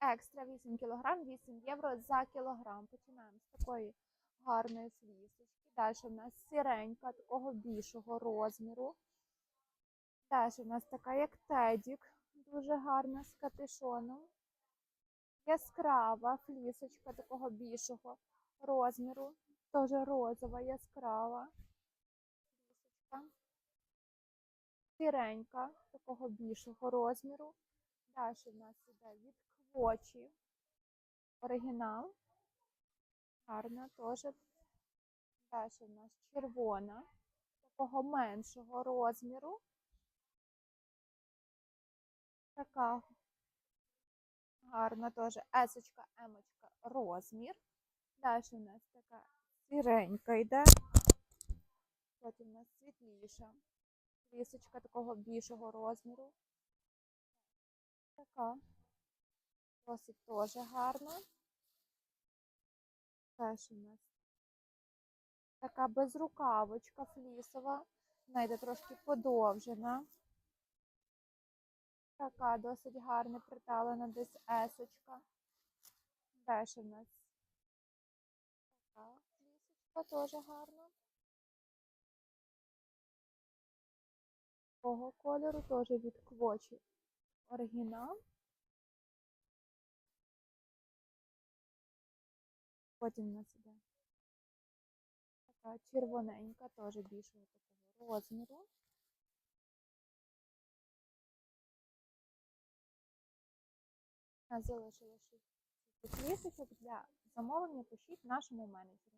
Екстра 8 кг, 8 євро за кілограм. Починаємо з такої гарної флісочки. Далі в нас сіренька, такого більшого розміру. Далі в нас така, як тедік, дуже гарна з капюшоном. Яскрава флісочка такого більшого розміру. Теж розова, яскрава. Флісочка. Сіренька, такого більшого розміру. Далі в нас іде від квочі. Оригінал. Гарна теж. Далі в нас червона, такого меншого розміру. Така гарна теж есочка, емочка, розмір. Далі у нас така сіренька йде. Потім у нас світліша. Лісочка такого більшого розміру. Така. Досить теж гарна. Теж у нас така безрукавочка флісова. Вона йде трошки подовжена. Така досить гарна приталена десь есочка. Далі у нас така флісочка теж гарна. Такого кольору теж від квочі оригінал. Потім у нас іде така червоненька, теж більшого такого розміру. Залишилося 6 флісочок для замовлення пишіть нашому менеджеру.